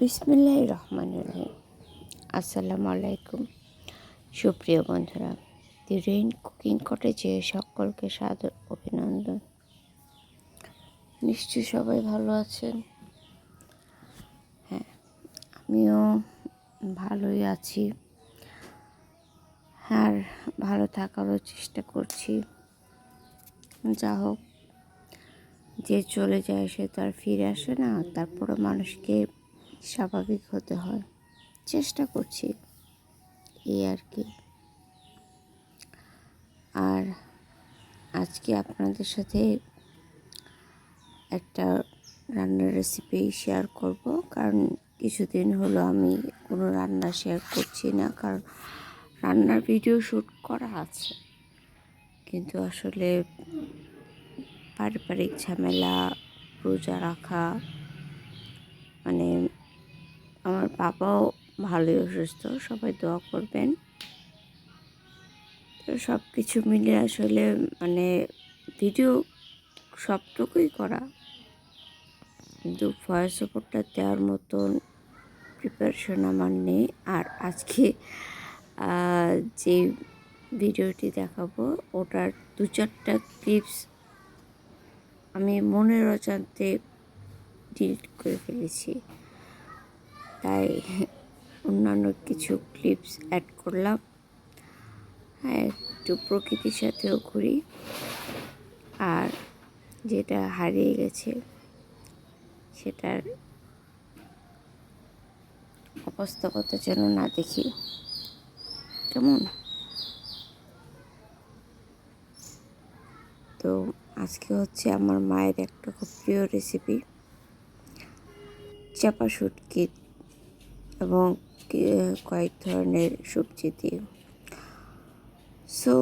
বিসমিল্লাহ রহমান রহিম। আসসালামু আলাইকুম। সুপ্রিয় বন্ধুরা দি রেইন কুকিং কটেজে সকলকে সাদর অভিনন্দন। নিশ্চয়ই সবাই ভালো আছেন? হ্যাঁ আমিও ভালোই আছি। আর ভালো থাকারও চেষ্টা করছি। যা হোক, যে চলে যায় সে তো আর ফিরে আসে না। তারপরে মানুষকে স্বাভাবিক হতে হয়। চেষ্টা করছি এই আর কি। আর আজকে আপনাদের সাথে একটা রান্নার রেসিপি শেয়ার করব। কারণ কিছুদিন হলো আমি কোনো রান্না শেয়ার করছি না, কারণ রান্নার ভিডিও শ্যুট করা আছে। কিন্তু আসলে পারিবারিক ঝামেলা, রোজা রাখা মানে আমার বাবাও ভালোই অসুস্থ, সবাই দোয়া করবেন। তো সব কিছু মিলে আসলে মানে ভিডিও সবটুকুই করা। কিন্তু ভয়েস ওপরটা দেওয়ার মতন প্রিপারেশন আমার নেই। আর আজকে যে ভিডিওটি দেখাবো, ওটার দু চারটা ক্লিপস আমি মনের অজান্তে ডিলিট করে ফেলেছি। তাই অন্যান্য কিছু ক্লিপস অ্যাড করলাম। হ্যাঁ একটু প্রকৃতির সাথেও ঘুরি। আর যেটা হারিয়ে গেছে, সেটার অবস্থা কত যেন না দেখি। কেমন? তো আজকে হচ্ছে আমার মায়ের একটা খুব প্রিয় রেসিপি চাপা শুটকি এবং কয়েক ধরনের সবজি দিয়ে। So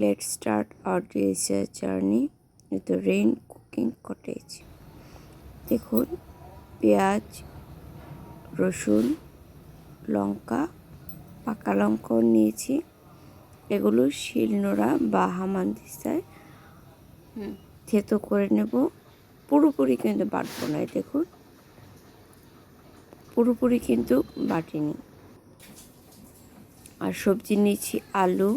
let start our dessert journey with rain cooking cottage দেখুন পেঁয়াজ রসুন লঙ্কা পাকা লঙ্কাও নিয়েছি। এগুলো শিলনোড়া বা হামানদিস্তায় থেতো করে নেব। পুরোপুরি কিন্তু বাটবো না দেখুন। পুরোপুরি কিন্তু বাটিনি। আর সবজি নিয়েছি আলু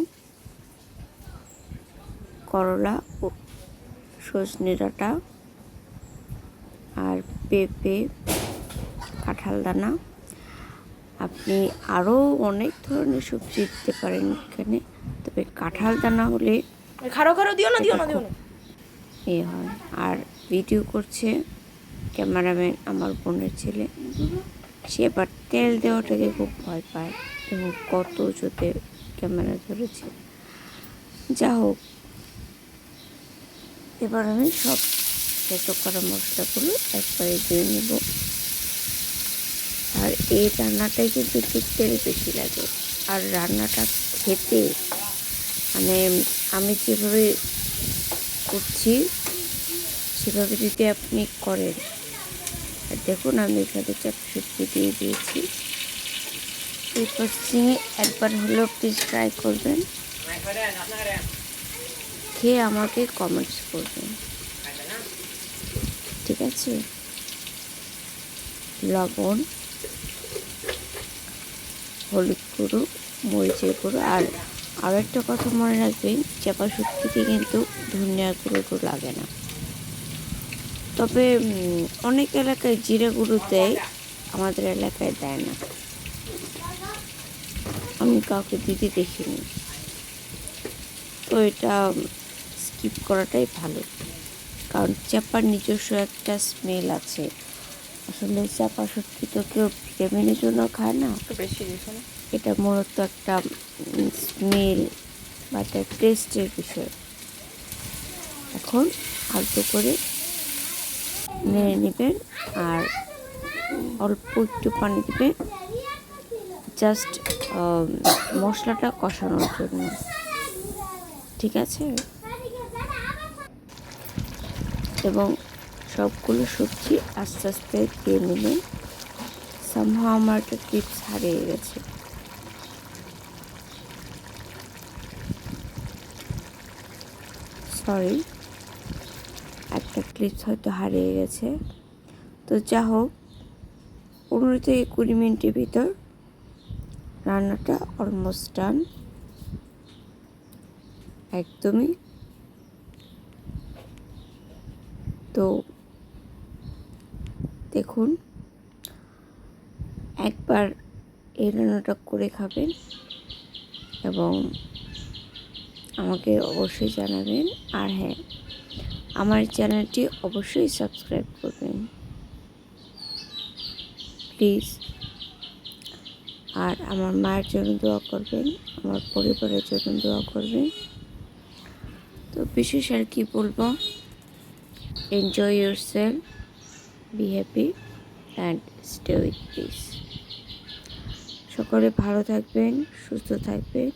করলা ও সজনে ডাঁটা আর পেঁপে কাঁঠাল দানা। আপনি আরও অনেক ধরনের সবজি দিতে পারেন এখানে তবে কাঁঠাল দানা হলে খারো খারো দিও না দিও না দিও না। এ হয়। আর ভিডিও করছে ক্যামেরাম্যান আমার বোনের ছেলে। সে এবার তেল দেওয়াটাকে খুব ভয় পায় এবং কত উঁচুতে ক্যামেরা ধরেছে। যা হোক, এবার আমি সব সেট করা মশলাগুলো একবারে দিয়ে নেব। আর এই রান্নাটাই কিন্তু একটু তেল বেশি লাগে। আর রান্নাটা খেতে মানে আমি যেভাবে করছি, সেভাবে যদি আপনি করেন আর দেখুন আমি এখানে সবজি দিয়ে দিয়েছি। এই প্রসেসিংয়ে একবার হলেও প্লিজ ট্রাই করবেন। খেয়ে আমাকে কমেন্টস করবেন। ঠিক আছে? লবণ, হলুদ গুঁড়ো, মরিচের গুঁড়ো, আর আরও একটা কথা মনে রাখবেন চাপা শুক্তিতে কিন্তু ধনিয়ার গুঁড়ো লাগে না। তবে অনেক এলাকায় জিরে গুঁড়ো দেয় আমাদের এলাকায় দেয় না। আমি কাউকে দিতে দেখিনি। তো এটা স্কিপ করাটাই ভালো। কারণ চাপার নিজস্ব একটা স্মেল আছে। আসলে চাপা সত্যি তো কেউ ভিটামিনের জন্য খায় না। এটা মূলত একটা স্মেল বা একটা টেস্টের বিষয়। এখন আলতো করে নেড়ে নেবেন আর অল্প একটু পানি দেবে। জাস্ট মশলাটা কষানোর জন্য। ঠিক আছে? এবং সবগুলো সবজি আস্তে আস্তে দিয়ে নেবেন সামহা আমার একটা টিপস হারিয়ে গেছে। সরি একটা ক্লিপস হয়তো হারিয়ে গেছে। তো যা হোক পনেরো থেকে কুড়ি মিনিটের ভিতর রান্নাটা অলমোস্ট ডান একদমই। তো দেখুন, একবার এই রান্নাটা করে খাবেন এবং আমাকে অবশ্যই জানাবেন। আর হ্যাঁ আমার চ্যানেলটি অবশ্যই সাবস্ক্রাইব করবেন। প্লিজ। আর আমার মায়ের জন্য দোয়া করবেন, আমার পরিবারের জন্য দোয়া করবেন। তো বিশেষ আর কি বলব enjoy yourself be happy and stay with peace সকলে ভালো থাকবেন, সুস্থ থাকবেন।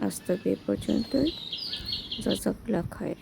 আজ তবে এ পর্যন্তই। খায়